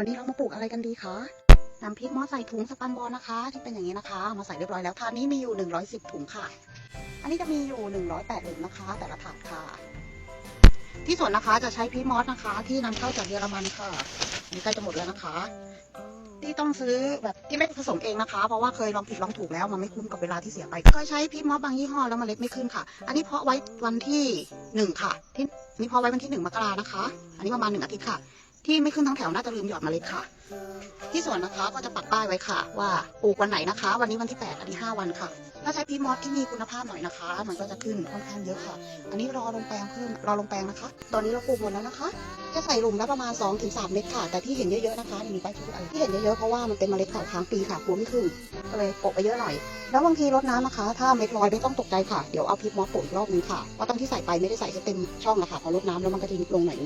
วันนี้เรามาปลูกอะไรกันดีคะนำพริกมอสใส่ถุงสปันบอลนะคะ ที่เป็นอย่างนี้นะคะ มาใส่เรียบร้อยแล้วถาดนี้มีอยู่ 110 ถุงค่ะ อันนี้จะมีอยู่ 108ถุงนะคะ แต่ละถาดค่ะ ที่สวนนะคะจะใช้พริกมอสนะคะ ที่นำเข้าจากเยอรมันค่ะอันนี้ใกล้จะหมดแล้วนะคะ ที่ต้องซื้อแบบที่ไม่ผสมเองนะคะ เพราะว่าเคยลองผิดลองถูกแล้วมันไม่คุ้มกับเวลาที่เสียไปเคยใช้พริกมอสบางยี่ห้อแล้วมเมล็ดไม่ขึ้นค่ะ อันนี้เพาะไว้วันที่หนึ่งค่ะที่นนี่เพาะไว้วันที่หนึ่งมกรานะคะ อันนี้ประมาณหนึ่งอาทิตย์ค่ะ ที่ไม่ขึ้นทั้งแถวน่าจะลืมหยอดเมล็ดค่ะ ที่สวนนะคะก็จะปักป้ายไว้ค่ะ ว่าปลูกวันไหนนะคะ วันนี้วันที่ 8 อันนี้ 5 วันค่ะถ้าใช้พริกมอสที่มีคุณภาพหน่อยนะคะ มันก็จะขึ้นค่อนข้างเยอะค่ะ อันนี้รอลงแปลงเพิ่มรอลงแปลงนะคะ ตอนนี้เราปลูกหมดแล้วนะคะ จะใส่หลุมละประมาณ 2-3 เม็ดค่ะ แต่ที่เห็นเยอะๆนะคะมีใบทุกอันที่เห็นเยอะๆเพราะว่ามันเป็นเมล็ดเก่าค้างปีค่ะกลัวไม่ขึ้นก็เลยโปะไปเยอะหน่อย แล้วบางทีรดน้ำนะคะ ถ้าเม็ดลอยไม่ต้องตกใจค่ะ เดี๋ยวเอาพริกมอสโปะอีกรอบนึงค่ะเพราะตอนที่ใส่ไปไม่ได้ใส่ให้เต็มช่องอะคะพอรดน้ำแล้วมันก็จะลงหน่อย